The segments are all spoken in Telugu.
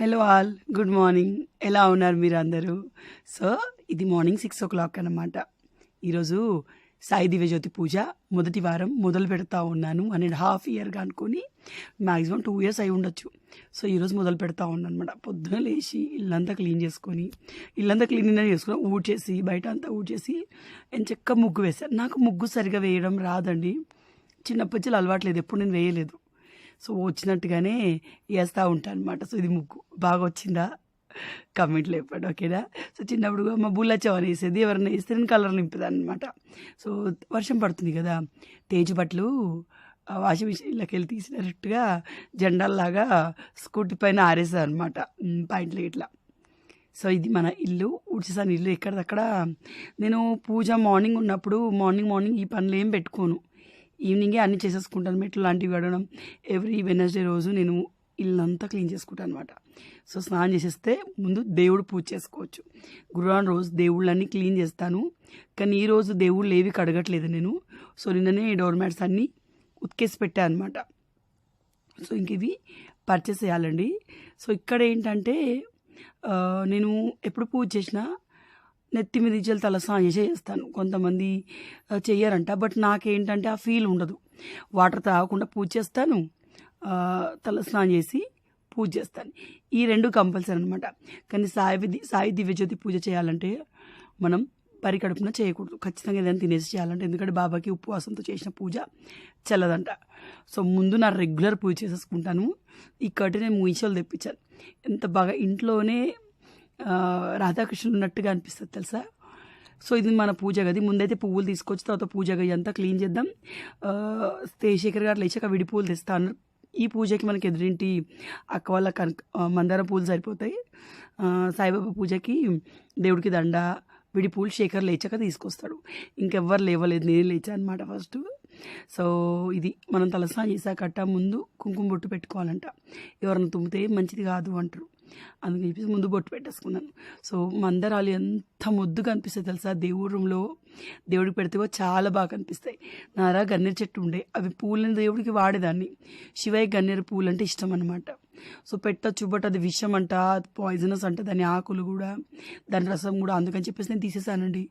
హలో ఆల్ గుడ్ మార్నింగ్ ఎలా ఉన్నారు మీరు అందరూ సో ఇది మార్నింగ్ సిక్స్ ఓ క్లాక్ అనమాట ఈరోజు సాయి దివ్యజ్యోతి పూజ. మొదటి వారం మొదలు పెడతా ఉన్నాను. వన్ అండ్ హాఫ్ ఇయర్గా అనుకొని మ్యాక్సిమం టూ ఇయర్స్ అయి ఉండొచ్చు. సో ఈరోజు మొదలు పెడతా ఉన్నాను అనమాట పొద్దున లేచి ఇల్లంతా క్లీన్ చేసుకొని ఇల్లంతా క్లీన్ చేసుకొని ఊడ్చేసి బయట అంతా ఊడ్చేసి ఎంచక్క ముగ్గు వేశాను నాకు ముగ్గు సరిగా వేయడం రాదండి. చిన్నప్పటి నుంచి అలవాట్లేదు ఎప్పుడు నేను వేయలేదు. సో వచ్చినట్టుగానే వేస్తూ ఉంటాను అనమాట సో ఇది ముగ్గు. బాగా వచ్చిందా కమెంట్లు చెప్పండి ఓకేనా? సో చిన్నప్పుడు మా బుల్ల చవన్ వేసేది. ఎవరైనా వేస్తే నేను కలర్ నింపేదాన్ని అనమాట సో వర్షం పడుతుంది కదా తేజు బట్టలు ఆ వాషింగ్ మిషన్లోకి వెళ్ళి తీసినట్టుగా జెండాల్లాగా స్కూటీ పైన ఆరేసాను అనమాట పాయింట్లు ఇట్లా సో ఇది మన ఇల్లు ఉడిచేసాను ఇల్లు ఎక్కడిదక్కడ. నేను పూజ మార్నింగ్ ఉన్నప్పుడు మార్నింగ్ మార్నింగ్ ఈ పనులు ఏం పెట్టుకోను. ఈవినింగే అన్ని చేసేసుకుంటాను. మెట్లు లాంటివి కడగడం. ఎవ్రీ వెనస్డే రోజు నేను ఇల్లంతా క్లీన్ చేసుకుంటాను అనమాట సో స్నానం చేసేస్తే ముందు దేవుడు పూజ చేసుకోవచ్చు. గురువారం రోజు దేవుళ్ళన్నీ క్లీన్ చేస్తాను. కానీ ఈ రోజు దేవుళ్ళు ఏవి కడగట్లేదు నేను. సో నిన్ననే డోర్ మ్యాట్స్ అన్నీ ఉతికేసి పెట్టాను అనమాట సో ఇంక ఇవి పర్చేస్ చేయాలండి. సో ఇక్కడ ఏంటంటే నేను ఎప్పుడు పూజ చేసినా నెత్తి మీద ఇచ్చేది తలస్నానం చేసే చేస్తాను. కొంతమంది చెయ్యరంట. బట్ నాకేంటంటే ఆ ఫీల్ ఉండదు. వాటర్ తాగకుండా పూజ చేస్తాను. తలస్నానం చేసి పూజ చేస్తాను. ఈ రెండు కంపల్సరీ అనమాట కానీ సాయి సాయి దివ్యజ్యోతి పూజ చేయాలంటే మనం పరికడుపున చేయకూడదు. ఖచ్చితంగా ఏదైనా తినేసి చేయాలంటే. ఎందుకంటే బాబాకి ఉపవాసంతో చేసిన పూజ చల్లదంట. సో ముందు నా రెగ్యులర్ పూజ చేసేసుకుంటాను. ఈ నేను మీషోలు తెప్పించాను ఎంత బాగా ఇంట్లోనే రాధాకృష్ణ ఉన్నట్టుగా అనిపిస్తుంది తెలుసా? సో ఇది మన పూజ గది. ముందైతే పువ్వులు తీసుకొచ్చి తర్వాత పూజ గది అంతా క్లీన్ చేద్దాం. శేఖర్ గారు లేచాక విడి పువ్వులు తెస్తాను ఈ పూజకి మనకి ఎదురింటి అక్క వాళ్ళ కనక మందార పూలు సరిపోతాయి. సాయిబాబా పూజకి దేవుడికి దండ విడి పూలు శేఖర్ లేచాక తీసుకొస్తాడు. ఇంకెవ్వరు లేవలేదు నేను లేచా అనమాట ఫస్ట్. సో ఇది మనం తలస్నానం చేసాకట్ట ముందు కుంకుమ బొట్టు పెట్టుకోవాలంట. ఎవరైనా తుమ్మితే మంచిది కాదు అంటారు. అందుకని చెప్పేసి ముందు బొట్టు పెట్టేసుకున్నాను. సో మందరాలు ఎంత ముద్దుగా అనిపిస్తాయి తెలుసా? దేవుడి రూమ్లో దేవుడికి పెడితే చాలా బాగా కనిపిస్తాయి నారా గన్నేరు చెట్టు ఉండే అవి పూలని దేవుడికి వాడేదాన్ని. శివయ్య గన్నేరు పూలు అంటే ఇష్టం అనమాట సో పెట్టచ్చు బట్ అది విషం అంట పాయిజనస్ అంట దాని ఆకులు కూడా దాని రసం కూడా అందుకని చెప్పేసి నేను తీసేసానండి.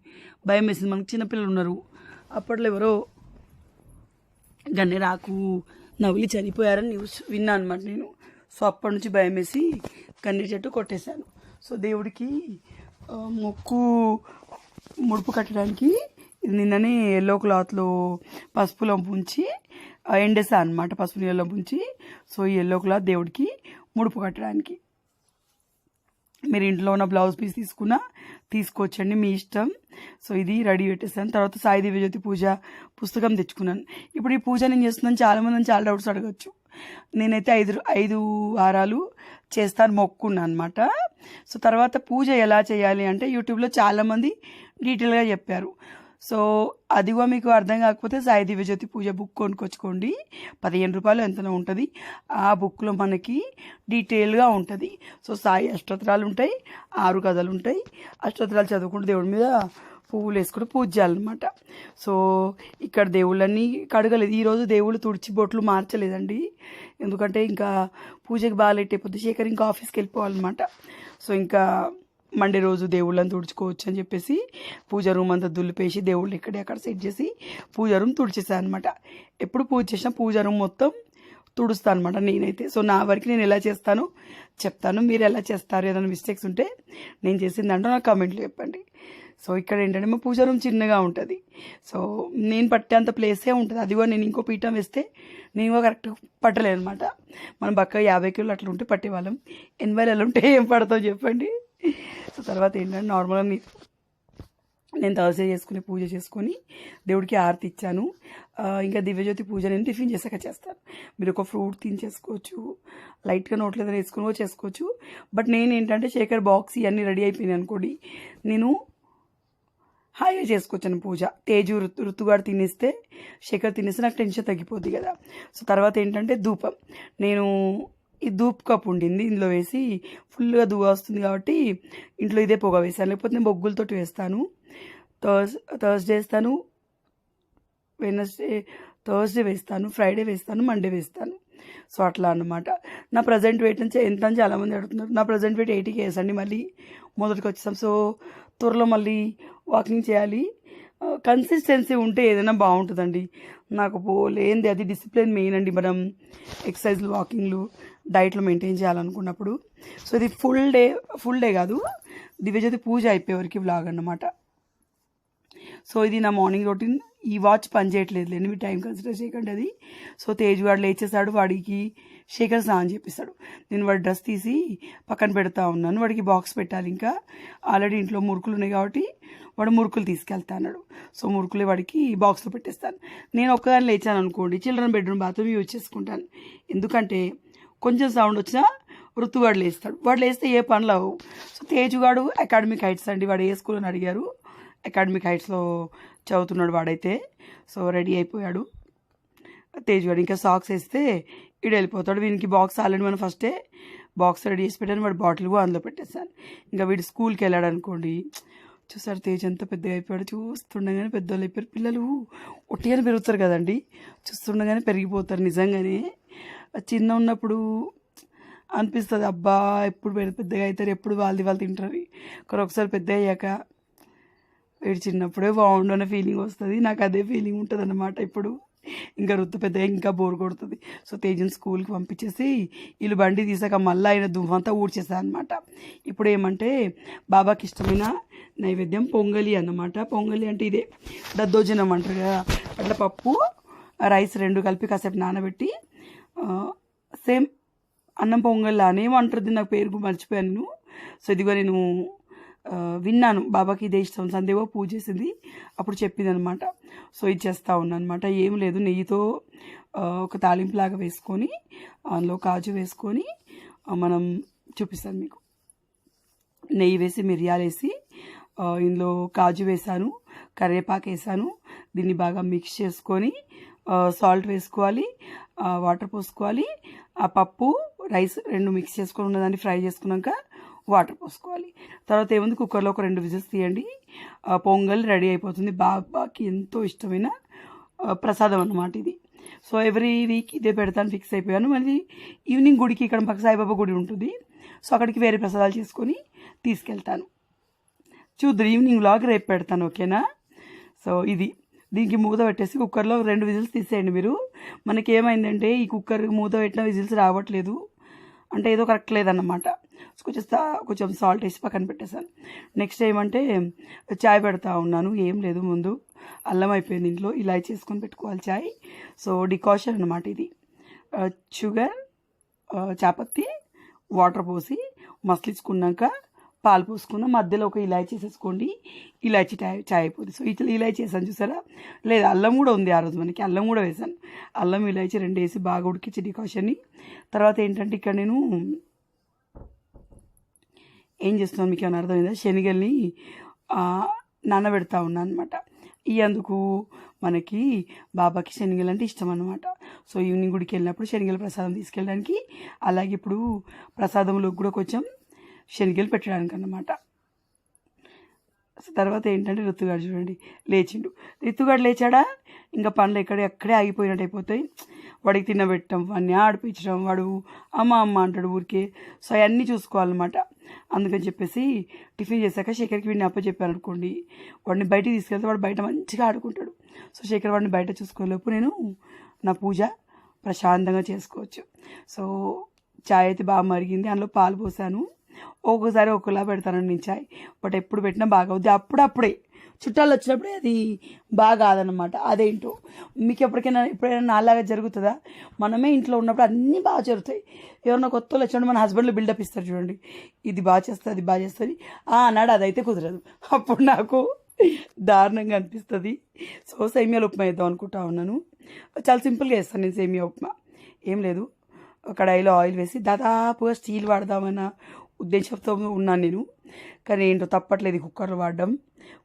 భయం వేసింది. మనకు చిన్నపిల్లలు ఉన్నారు. అప్పట్లో ఎవరో గన్నేరాకు నవ్వులి చనిపోయారని న్యూస్ విన్నా అనమాట నేను. సో అప్పటి నుంచి భయం వేసి గన్నేరు చెట్టు కొట్టేశాను. సో దేవుడికి మొక్కు ముడుపు కట్టడానికి నిన్ననే ఎల్లో క్లాత్లో పసుపులో ఉంచి ఎండేసా అనమాట పసుపు నీళ్ళలో ఉంచి. సో ఈ ఎల్లో క్లాత్ దేవుడికి ముడుపు కట్టడానికి. మీరు ఇంట్లో ఉన్న బ్లౌజ్ పీస్ తీసుకున్నా తీసుకొచ్చండి మీ ఇష్టం. సో ఇది రెడీ పెట్టేసాను తర్వాత సాయి దివ్యజ్యోతి పూజ పుస్తకం తెచ్చుకున్నాను. ఇప్పుడు ఈ పూజ నేను చేస్తున్నాను చాలామంది చాలా డౌట్స్ అడగచ్చు. నేనైతే ఐదు ఐదు వారాలు చేస్తాను మొక్కున్న అనమాట సో తర్వాత పూజ ఎలా చేయాలి అంటే యూట్యూబ్లో చాలామంది డీటెయిల్గా చెప్పారు. సో అదిగో మీకు అర్థం కాకపోతే సాయి దివ్యజ్యోతి పూజ బుక్ కొనుక్కొచ్చుకోండి. పదిహేను రూపాయలు ఎంతనో ఉంటుంది. ఆ బుక్లో మనకి డీటెయిల్గా ఉంటుంది. సో సాయి అష్టోత్తరాలు ఉంటాయి ఆరు కథలు ఉంటాయి. అష్టోత్తరాలు చదువుకుంటే దేవుడి మీద పువ్వులు వేసుకుని పూజ చేయాలన్నమాట. సో ఇక్కడ దేవుళ్ళన్నీ కడగలేదు. ఈరోజు దేవుళ్ళు తుడిచి బొట్లు మార్చలేదండి. ఎందుకంటే ఇంకా పూజకి బాగాలెట్టేపోతే శేఖర్ ఇంకా ఆఫీస్కి వెళ్ళిపోవాలన్నమాట. సో ఇంకా మండే రోజు దేవుళ్ళని తుడుచుకోవచ్చు అని చెప్పేసి పూజ రూమ్ అంతా దులిపేసి దేవుళ్ళు ఇక్కడే అక్కడ సెట్ చేసి పూజ రూమ్ తుడిచేసాను అనమాట ఎప్పుడు పూజ చేసినా పూజ రూమ్ మొత్తం తుడుస్తాను అనమాట నేనైతే. సో నా వరకు నేను ఎలా చేస్తానో చెప్తాను. మీరు ఎలా చేస్తారు? ఏదైనా మిస్టేక్స్ ఉంటే నేను చేసిందంటే దాంట్లో నాకు కామెంట్లు చెప్పండి. సో ఇక్కడ ఏంటంటే మా పూజ రూమ్ చిన్నగా ఉంటుంది. సో నేను పట్టేంత ప్లేసే ఉంటుంది. అది కూడా నేను ఇంకో పీఠం వేస్తే నేను కూడా కరెక్ట్ పట్టలేను అనమాట మనం పక్క యాభై కిలోలు అట్లా ఉంటే పట్టేవాళ్ళం. ఎనభై నెలలు ఉంటే ఏం పడతాం చెప్పండి. సో తర్వాత ఏంటంటే నార్మల్గా మీ నేను తలసే చేసుకుని పూజ చేసుకొని దేవుడికి ఆరతి ఇచ్చాను. ఇంకా దివ్యజ్యోతి పూజ నేను టిఫిన్ చేసాక చేస్తాను. మీరు ఒక ఫ్రూట్ తిని చేసుకోవచ్చు లైట్గా నోట్లేదని వేసుకుని కూడా చేసుకోవచ్చు. బట్ నేను ఏంటంటే శేఖర్ బాక్స్ ఇవన్నీ రెడీ అయిపోయినాయి అనుకోండి. నేను హాయిగా చేసుకోవచ్చాను పూజ. తేజు ఋతు ఋతుగాడు తినేస్తే శేఖర్ తినేస్తే నాకు టెన్షన్ తగ్గిపోద్ది కదా. సో తర్వాత ఏంటంటే ధూపం. నేను ఈ ధూప్ కప్ ఉండింది ఇందులో వేసి ఫుల్గా దువ్వ వస్తుంది కాబట్టి ఇంట్లో ఇదే పొగ వేసాను లేకపోతే నేను బొగ్గులతోటి వేస్తాను. థర్స్ థర్స్డే వేస్తాను. వెనస్డే థర్స్డే వేస్తాను. ఫ్రైడే వేస్తాను. మండే వేస్తాను. సో అట్లా అన్నమాట. నా ప్రజెంట్ వెయిట్ నుంచి ఎంత అని చాలామంది అడుగుతున్నారు. నా ప్రజెంట్ వెయిట్ ఎయిటీకి వేసండి మళ్ళీ మొదటికి వచ్చేసాం సో త్వరలో మళ్ళీ వాకింగ్ చేయాలి. కన్సిస్టెన్సీ ఉంటే ఏదైనా బాగుంటుందండి. నాకు పోలేంది అది డిసిప్లిన్ మెయిన్ అండి మనం ఎక్సర్సైజ్లు వాకింగ్లు డైట్లో మెయింటైన్ చేయాలనుకున్నప్పుడు. సో ఇది ఫుల్ డే ఫుల్ డే కాదు. దివ్యజ్యోతి పూజ అయిపోయేవరకు వ్లాగ్ అన్నమాట. సో ఇది నా మార్నింగ్ రొటీన్ ఈ వాచ్ పని చేయట్లేదు. లేని మీ టైం కన్సిడర్ చేయకండి అది. సో తేజ్ వాడు లేచేసాడు వాడికి శేఖర్ స్నానం చేపిస్తాడు. నేను వాడి డ్రెస్ తీసి పక్కన పెడతా ఉన్నాను. వాడికి బాక్స్ పెట్టాలి ఇంకా. ఆల్రెడీ ఇంట్లో మురుకులు ఉన్నాయి కాబట్టి వాడు మురుకులు తీసుకెళ్తాడు సో మురుకులే వాడికి బాక్స్లో పెట్టేస్తాను. నేను ఒక్కదాన్ని లేచాను అనుకోండి చిల్డ్రన్ బెడ్రూమ్ బాత్రూమ్ యూజ్ చేసుకుంటాను. ఎందుకంటే కొంచెం సౌండ్ వచ్చినా ఋతువాడు లేస్తాడు. వాడు లేస్తే ఏ పనులు అవ్వవు. సో తేజుగాడు అకాడమిక్ హైట్స్ అండి. వాడు ఏ స్కూల్ అని అడిగారు. అకాడమిక్ హైట్స్లో చదువుతున్నాడు వాడైతే. సో రెడీ అయిపోయాడు. తేజుగాడు ఇంకా సాక్స్ వేస్తే ఇడు వెళ్ళిపోతాడు. వీనికి బాక్స్ ఆల్రెడీ మనం ఫస్టే బాక్స్ రెడీ చేసి పెట్టాను. వాడు బాటిల్ కూడా అందులో పెట్టేస్తాను. ఇంకా వీడు స్కూల్కి వెళ్ళాడు అనుకోండి చూసారు తేజ్ ఎంత పెద్దగా అయిపోయాడు చూస్తుండగానే పెద్దవాళ్ళు అయిపోయారు. పిల్లలు ఒట్టిగానే పెరుగుతారు కదండి. చూస్తుండగానే పెరిగిపోతారు నిజంగానే. చిన్న ఉన్నప్పుడు అనిపిస్తుంది అబ్బా ఎప్పుడు పెద్దగా అవుతారు ఎప్పుడు వాళ్ళది వాళ్ళు తింటారు. కానీ ఒకసారి పెద్ద అయ్యాక వీడు చిన్నప్పుడే బాగుండు అనే ఫీలింగ్ వస్తుంది. నాకు అదే ఫీలింగ్ ఉంటుంది అన్నమాట ఇప్పుడు. ఇంకా రుత్తు పెద్దగా ఇంకా బోర్ కొడుతుంది. సో తేజన్ స్కూల్కి పంపించేసి వీళ్ళు బండి తీసాక మళ్ళీ ఆయన దుమ్మంతా ఊడ్చేసాను అనమాట ఇప్పుడు ఏమంటే బాబాకి ఇష్టమైన నైవేద్యం పొంగలి అన్నమాట. పొంగలి అంటే ఇదే దద్దోజనం అంటారు కదా. అట్లా పప్పు రైస్ రెండు కలిపి కాసేపు నానబెట్టి సేమ్ అన్నం పొంగల్ అనేమంటుంది నాకు పేరు మర్చిపోయాను. సో ఇదిగో నేను విన్నాను. బాబాకి ఇదే ఇష్టం. సందేవో పూజ చేసింది. అప్పుడు చెప్పింది అనమాట సో ఇది చేస్తూ ఉన్నాను అనమాట ఏం లేదు. నెయ్యితో ఒక తాలింపులాగా వేసుకొని అందులో కాజు వేసుకొని మనం చూపిస్తాను మీకు. నెయ్యి వేసి మిరియాలు వేసి ఇందులో కాజు వేసాను కరివేపాకు వేసాను దీన్ని బాగా మిక్స్ చేసుకొని సాల్ట్ వేసుకోవాలి వాటర్ పోసుకోవాలి. ఆ పప్పు రైస్ రెండు మిక్స్ చేసుకొని ఉన్నదాన్ని ఫ్రై చేసుకున్నాక వాటర్ పోసుకోవాలి. తర్వాత ఏముంది? కుక్కర్లో ఒక రెండు విజిల్స్ తీయండి. పొంగల్ రెడీ అయిపోతుంది. బాబాకి ఎంతో ఇష్టమైన ప్రసాదం అన్నమాట ఇది. సో ఎవ్రీ వీక్ ఇదే పెడతాను ఫిక్స్ అయిపోయాను. మళ్ళీ ఈవినింగ్ గుడికి ఇక్కడ పక్క సాయిబాబా గుడి ఉంటుంది. సో అక్కడికి వేరే ప్రసాదాలు చేసుకొని తీసుకెళ్తాను. చూద్దరు ఈవినింగ్ లాగ్ రేపు పెడతాను ఓకేనా? సో ఇది. దీనికి మూత పెట్టేసి కుక్కర్లో రెండు విజిల్స్ తీసేయండి మీరు. మనకి ఏమైందంటే ఈ కుక్కర్ మూత పెట్టిన విజిల్స్ రావట్లేదు. అంటే ఏదో కరెక్ట్ లేదన్నమాట. కొంచెం కొంచెం సాల్ట్ వేసి పక్కన పెట్టేశాను. నెక్స్ట్ ఏమంటే చాయ్ పెడతా ఉన్నాను ఏం లేదు ముందు. అల్లం అయిపోయింది ఇంట్లో ఇలా చేసుకొని పెట్టుకోవాలి చాయ్. సో డికాషన్ అనమాట ఇది. షుగర్ చాపత్తి వాటర్ పోసి మసలించుకున్నాక పాలు పోసుకున్న. మధ్యలో ఒక ఇలాచీ వేసేసుకోండి. ఇలాచీ చాయ్ చాయ్ అయిపోతుంది సో ఇట్లా ఇలాచీ వేసాను చూసారా? లేదు అల్లం కూడా ఉంది ఆ రోజు మనకి. అల్లం కూడా వేసాను. అల్లం ఇలాచీ రెండు వేసి బాగా ఉడికించి డికాషన్ని తర్వాత ఏంటంటే ఇక్కడ నేను ఏం చేస్తున్నాను మీకు ఏమైనా అర్థమైందా? శనగల్ని నానబెడతా ఉన్నాను అనమాట ఈ అందుకు మనకి బాబాకి శనగలు అంటే ఇష్టం అనమాట సో ఈవినింగ్ గుడికి వెళ్ళినప్పుడు శనగల ప్రసాదం తీసుకెళ్ళడానికి. అలాగే ఇప్పుడు ప్రసాదంలో కూడా కొంచెం శనగలు పెట్టడానికి అన్నమాట సో తర్వాత ఏంటంటే ఋతుగాడు చూడండి లేచిండు. ఋతుగాడు లేచాడా? ఇంకా పనులు ఎక్కడే అక్కడే ఆగిపోయినట్టు అయిపోతాయి. వాడికి తినబెట్టడం వాడిని ఆడిపించడం వాడు అమ్మ అమ్మ అంటాడు ఊరికే. సో అవన్నీ చూసుకోవాలన్నమాట. అందుకని చెప్పేసి టిఫిన్ చేశాక శేఖర్కి వీడిని అప్పచెప్పాను అనుకోండి వాడిని బయటికి తీసుకెళ్తే వాడు బయట మంచిగా ఆడుకుంటాడు. సో శేఖర్ వాడిని బయట చూసుకోలేపు నేను నా పూజ ప్రశాంతంగా చేసుకోవచ్చు. సో చాయ్ అయితే బాగా మరిగింది. అందులో పాలు పోసాను. ఒక్కోసారి ఒకలా పెడతానండి నేను చాయ్ బట్ ఎప్పుడు పెట్టినా బాగా అవుద్ది అప్పుడప్పుడే. చుట్టాలు వచ్చినప్పుడే అది బాగా కాదనమాట అదేంటో. మీకు ఎప్పటికైనా ఎప్పుడైనా నాలాగా జరుగుతుందా? మనమే ఇంట్లో ఉన్నప్పుడు అన్నీ బాగా జరుగుతాయి. ఎవరైనా కొత్త వాళ్ళు వచ్చినప్పుడు మన హస్బెండ్లో బిల్డప్ ఇస్తారు చూడండి. ఇది బాగా చేస్తుంది అది బాగా చేస్తుంది. ఆ అన్నాడు అదైతే కుదరదు. అప్పుడు నాకు దారుణంగా అనిపిస్తుంది. సో సేమియాలు ఉప్మా వేద్దాం అనుకుంటా ఉన్నాను. చాలా సింపుల్గా వేస్తాను నేను సేమియా ఉప్మా. ఏం లేదు. కడాయిలో ఆయిల్ వేసి దాదాపుగా స్టీల్ వాడదామన్నా ఉద్దేశంతో ఉన్నాను నేను. కానీ ఏంటో తప్పట్లేదు కుక్కర్లు వాడడం.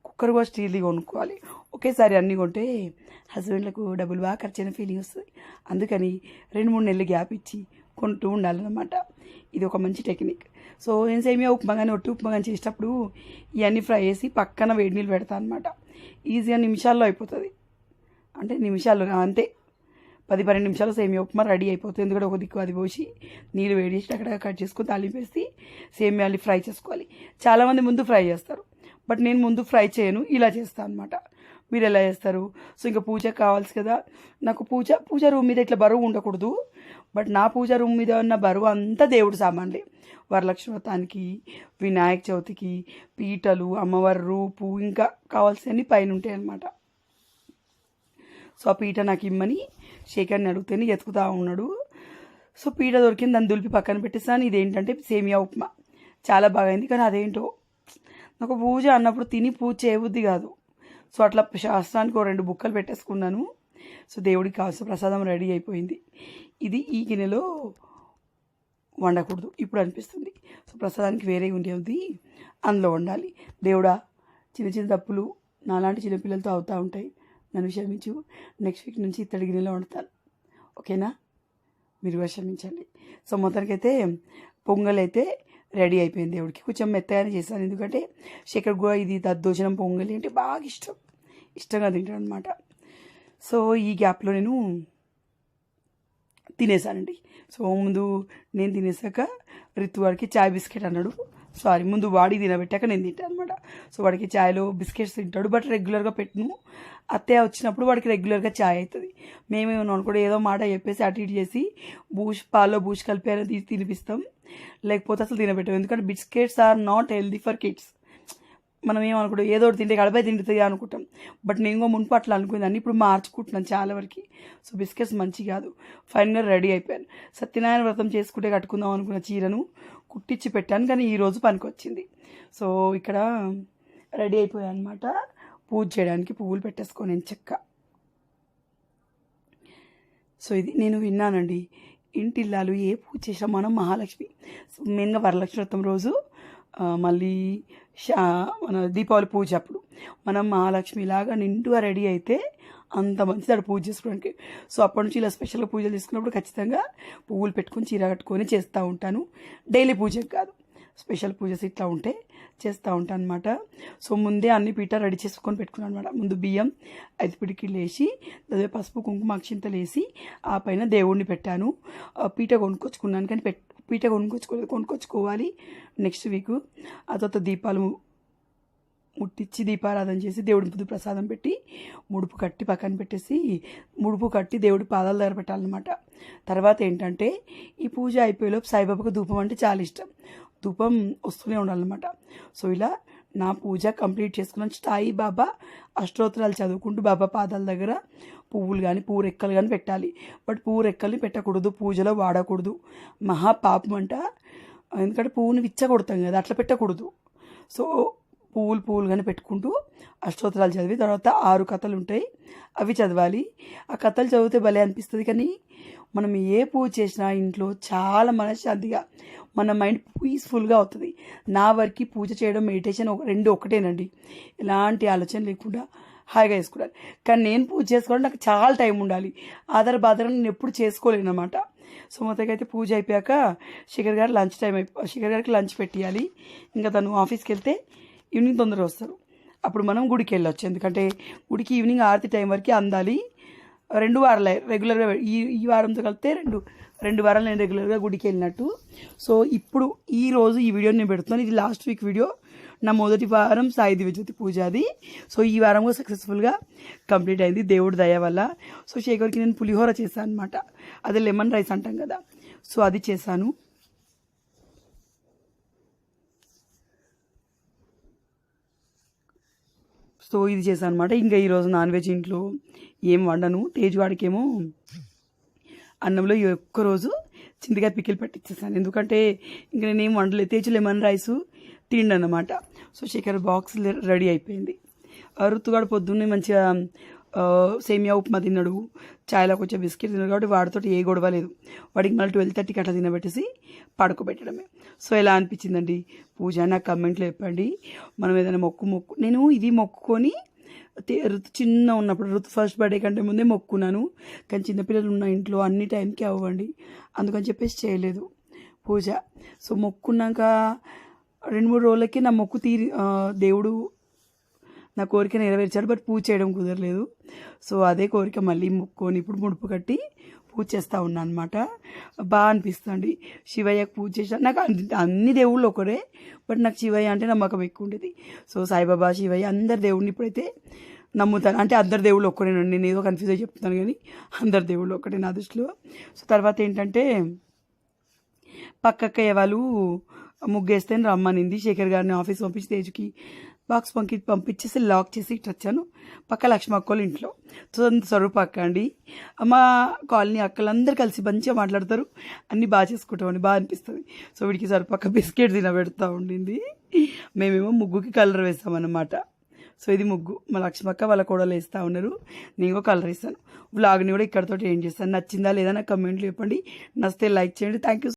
కుక్కర్ కూడా స్టీల్ది కొనుక్కోవాలి. ఒకేసారి అన్నీ కొంటే హస్బెండ్లకు డబ్బులు బాగా ఖర్చు అయిన ఫీలింగ్ వస్తుంది. అందుకని రెండు మూడు నెలలు గ్యాప్ ఇచ్చి కొంటూ ఉండాలన్నమాట. ఇది ఒక మంచి టెక్నిక్. సో ఏం సేమియా ఉప్మా కానీ ఒట్టి ఉప్మా కానీ చేసేటప్పుడు ఇవన్నీ ఫ్రై చేసి పక్కన వేడి నీళ్ళు పెడతాను అనమాట ఈజీగా నిమిషాల్లో అయిపోతుంది. అంటే నిమిషాల్లో అంతే. పది పన్నెండు నిమిషాలు సేమియా ఉప్మా రెడీ అయిపోతుంది. ఎందుకంటే ఒక దిక్కు అది పోసి నీళ్ళు వేడి చేసి అక్కడ కట్ చేసుకొని తాలింపేసి సేమియాలు ఫ్రై చేసుకోవాలి. చాలామంది ముందు ఫ్రై చేస్తారు. బట్ నేను ముందు ఫ్రై చేయను ఇలా చేస్తాను అనమాట మీరు ఎలా చేస్తారు? సో ఇంకా పూజ కావాల్సి కదా. నాకు పూజ పూజ రూమ్ మీద ఇట్లా బరువు ఉండకూడదు. బట్ నా పూజ రూమ్ మీద ఉన్న బరువు అంతా దేవుడు సామాన్లే. వరలక్ష్మి వ్రతానికి వినాయక చవితికి పీటలు అమ్మవారి రూపు ఇంకా కావాల్సినవి పైన ఉంటాయి అన్నమాట. సో ఆ పీట నాకు ఇమ్మని షేఖర్ని అడిగితేనే ఎతుకుతూ ఉన్నాడు. సో పీట దొరికింది దాన్ని దులిపి పక్కన పెట్టేస్తాను ఇదేంటంటే సేమియా ఉప్మా. చాలా బాగైంది కానీ అదేంటో. నాకు పూజ అన్నప్పుడు తిని పూజ చేయబుద్ధి కాదు. సో అట్లా శాస్త్రానికి ఒక రెండు బుక్కలు పెట్టేసుకున్నాను. సో దేవుడికి కావాల్సిన ప్రసాదం రెడీ అయిపోయింది. ఇది ఈ గిన్నెలో వండకూడదు. ఇప్పుడు అనిపిస్తుంది. సో ప్రసాదానికి వేరే ఉండేది. అందులో వండాలి. దేవుడా చిన్న చిన్న తప్పులు నాలాంటి చిన్నపిల్లలతో అవుతూ ఉంటాయి. నన్ను క్షమించు. నెక్స్ట్ వీక్ నుంచి ఇత్తడి గిన్నెలో వండుతాను. ఓకేనా? మీరు కూడా క్షమించండి. సో మొత్తానికైతే పొంగల్ అయితే రెడీ అయిపోయింది దేవుడికి. కొంచెం మెత్తగానే చేశాను. ఎందుకంటే శేఖర్ కూడా ఇది దద్దోజనం పొంగలి అంటే బాగా ఇష్టం. ఇష్టంగా తింటాడు అనమాట సో ఈ గ్యాప్లో నేను తినేసానండి సో ముందు నేను తినేసాక రితువాడికి చాయ్ బిస్కెట్ అన్నాడు. సారీ ముందు వాడి తినబెట్టాక నేను తింటాను అనమాట సో వాడికి చాయ్లో బిస్కెట్స్ తింటాడు బట్ రెగ్యులర్గా పెట్టును. అత్తయ్య వచ్చినప్పుడు వాడికి రెగ్యులర్గా చాయ్ అవుతుంది మేమేమన్నా కూడా ఏదో మాట చెప్పేసి అటు ఇటు చేసి బూష్ పాల్లో బూష్ కలిపి అనేది తినిపిస్తాం. లేకపోతే అసలు తినబెట్టాం. ఎందుకంటే biscuits are not healthy for kids. మనం ఏమనుకుంటాం ఏదో ఒకటి తింటే గడపై తింటుంది అనుకుంటాం. బట్ నేను కూడా మునుపు అట్లా అనుకునేదాన్ని. ఇప్పుడు మార్చుకుంటున్నాను చాలా వరకు. సో బిస్కెట్స్ మంచి కాదు. ఫైనల్గా రెడీ అయిపోయాను. సత్యనారాయణ వ్రతం చేసుకుంటే కట్టుకుందాం అనుకున్న చీరను కుట్టించి పెట్టాను కానీ ఈరోజు పనికి వచ్చింది సో ఇక్కడ రెడీ అయిపోయాయి అనమాట పూజ చేయడానికి పువ్వులు పెట్టేసుకొని చెక్క. సో ఇది నేను విన్నానండి. ఇంటిల్లాలు ఏ పూజ చేసినా మనం మహాలక్ష్మి. మెయిన్గా వరలక్ష్మి వ్రతం రోజు మళ్ళీ షా మన దీపావళి పూజ అప్పుడు. మనం మహాలక్ష్మి ఇలాగా నిండుగా రెడీ అయితే అంత మంచిది అక్కడ పూజ చేసుకోవడానికి. సో అప్పటి నుంచి ఇలా స్పెషల్గా పూజలు చేసుకున్నప్పుడు ఖచ్చితంగా పువ్వులు పెట్టుకొని చీర కట్టుకొని చేస్తూ ఉంటాను. డైలీ పూజకి కాదు. స్పెషల్ పూజస్ ఇట్లా ఉంటే చేస్తూ ఉంటాను అనమాట సో ముందే అన్ని పీట రెడీ చేసుకొని పెట్టుకున్నాను అనమాట ముందు బియ్యం ఐదు పిడికిలు వేసి అదే పసుపు కుంకుమ అక్షింతలు వేసి ఆ పైన దేవుడిని పెట్టాను. పీట కొనుక్కొచ్చుకున్నాను కానీ పెట్ పీట కొనుక్కొచ్చుకోలేదు కొనుక్కొచ్చుకోవాలి నెక్స్ట్ వీక్. ఆ తర్వాత దీపాలు ముట్టించి దీపారాధన చేసి దేవుడి ముందు ప్రసాదం పెట్టి ముడుపు కట్టి పక్కన పెట్టేసి ముడుపు కట్టి దేవుడి పాదాల దగ్గర పెట్టాలన్నమాట. తర్వాత ఏంటంటే ఈ పూజ అయిపోయేలోపు సాయిబాబాకు ధూపం అంటే చాలా ఇష్టం. ధూపం వస్తూనే ఉండాలన్నమాట. సో ఇలా నా పూజ కంప్లీట్ చేసుకున్నాను సాయి బాబా అష్టోత్తరాలు చదువుకుంటూ బాబా పాదాల దగ్గర పువ్వులు కానీ పూరెక్కలు కానీ పెట్టాలి. బట్ పూరెక్కల్ని పెట్టకూడదు పూజలో వాడకూడదు. మహా పాపం అంట. ఎందుకంటే పువ్వుని విచ్చగొడతాం కదా అట్లా పెట్టకూడదు. సో పువ్వులు పువ్వులు కానీ పెట్టుకుంటూ అష్టోత్తరాలు చదివి తర్వాత ఆరు కథలు ఉంటాయి. అవి చదవాలి. ఆ కథలు చదివితే భలే అనిపిస్తుంది కానీ మనం ఏ పూజ చేసినా ఇంట్లో చాలా మనశ్శాంతిగా మన మైండ్ పీస్ఫుల్గా అవుతుంది. నా వరకు పూజ చేయడం మెడిటేషన్ ఒక రెండు ఒకటేనండి ఎలాంటి ఆలోచన లేకుండా హాయిగా చేసుకోవాలి. కానీ నేను పూజ చేసుకోవడం నాకు చాలా టైం ఉండాలి. ఆధార బాధార నేను ఎప్పుడు చేసుకోలేను అనమాట సో మొత్తంగా అయితే పూజ అయిపోయాక శిఖర్ గారు లంచ్ టైం అయిపో శిఖర్ గారికి లంచ్ పెట్టియాలి. ఇంకా తను ఆఫీస్కి వెళ్తే ఈవినింగ్ తొందరగా వస్తారు. అప్పుడు మనం గుడికి వెళ్ళొచ్చు. ఎందుకంటే గుడికి ఈవినింగ్ ఆరతి టైం వరకు అందాలి. రెండు వారాలే రెగ్యులర్గా ఈ ఈ వారంతో కలిపితే రెండు రెండు వారాలు నేను రెగ్యులర్గా గుడికి వెళ్ళినట్టు. సో ఇప్పుడు ఈ రోజు ఈ వీడియో నేను పెడుతున్నాను. ఇది లాస్ట్ వీక్ వీడియో నా మొదటి వారం సాయి దివ్యజ్యోతి పూజ అది సో ఈ వారం కూడా సక్సెస్ఫుల్గా కంప్లీట్ అయింది దేవుడి దయ వల్ల. సో శేఖర్కి నేను పులిహోర చేశాను అనమాట అదే లెమన్ రైస్ అంటాం కదా. సో అది చేశాను. సో ఇది చేశాను అనమాట ఇంకా ఈరోజు నాన్ వెజ్ ఇంట్లో ఏం వండను. తేజ్ వాడికేమో అన్నంలో ఈ ఒక్క రోజు చింతకాయ పికిల్ పట్టించేసాను ఎందుకంటే ఇంక నేనేం వండలేదు తేజ్ లెమన్ రైస్ తిండి అనమాట సో శేఖర్ బాక్స్ రెడీ అయిపోయింది. ఆ పొద్దున్నే మంచిగా సేమియా ఉప్మా తిన్నాడు. చాయ్లో కొంచెం బిస్కెట్ తిన్నాడు కాబట్టి వాడితో ఏ గొడవ లేదు. వాడికి మళ్ళీ ట్వెల్వ్ థర్టీకి అట్లా తినబెట్టేసి పడుకోబెట్టడమే. సో ఎలా అనిపించిందండి? పూజ నాకు కమెంట్లో చెప్పండి. మనం ఏదైనా మొక్కు మొక్కు నేను ఇది మొక్కుకొని ఋతు చిన్న ఉన్నప్పుడు ఋతు ఫస్ట్ బర్త్డే కంటే ముందే మొక్కున్నాను. కానీ చిన్నపిల్లలు ఉన్న ఇంట్లో అన్ని టైంకి అవ్వండి. అందుకని చెప్పేసి చేయలేదు పూజ. సో మొక్కున్నాక రెండు మూడు రోజులకి నా మొక్కు తీరి దేవుడు నా కోరిక నెరవేర్చాడు. బట్ పూజ చేయడం కుదరలేదు. సో అదే కోరిక మళ్ళీ మొక్కుని ఇప్పుడు ముడుపు కట్టి పూజ చేస్తూ ఉన్నా అనమాట బాగా అనిపిస్తుంది. శివయ్యకు పూజ చేసిన నాకు అన్ని- అన్ని దేవుళ్ళు ఒకరే బట్ నాకు శివయ్య అంటే నమ్మకం ఎక్కువ ఉండేది. సో సాయిబాబా శివయ్య అందరి దేవుడిని ఇప్పుడైతే నమ్ముతాను. అంటే అందరు దేవుళ్ళు ఒక్కరేనండి నేను ఏదో కన్ఫ్యూజ్ అయి చెప్తాను కానీ అందరి దేవుళ్ళు ఒక్కటే నా దృష్టిలో. సో తర్వాత ఏంటంటే పక్కక్కయ్య వాళ్ళు ముగ్గేస్తే రమ్మనింది. శేఖర్ గారిని ఆఫీస్ పంపించి తేజుకి బాక్స్ పంపి పంపించేసి లాక్ చేసి ఇటు వచ్చాను. పక్క లక్ష్మ అక్కలు ఇంట్లో. సో స్వరూప అక్క అండి. మా కాలనీ అక్కలందరూ కలిసి మంచిగా మాట్లాడతారు. అన్నీ బాగా చేసుకుంటామండి బాగా అనిపిస్తుంది. సో వీడికి సరిపక్క బిస్కెట్ తినబెడతా ఉండింది. మేమేమో ముగ్గుకి కలర్ వేస్తామన్నమాట. సో ఇది ముగ్గు. మా లక్ష్మక్క వాళ్ళ కూడా వేస్తూ ఉన్నారు. నేను కలర్ ఇస్తాను వ్లాగ్ని కూడా ఇక్కడతో ఏం చేస్తాను. నచ్చిందా లేదా నా కమెంట్లు చెప్పండి. నచ్చితే లైక్ చేయండి. Thank you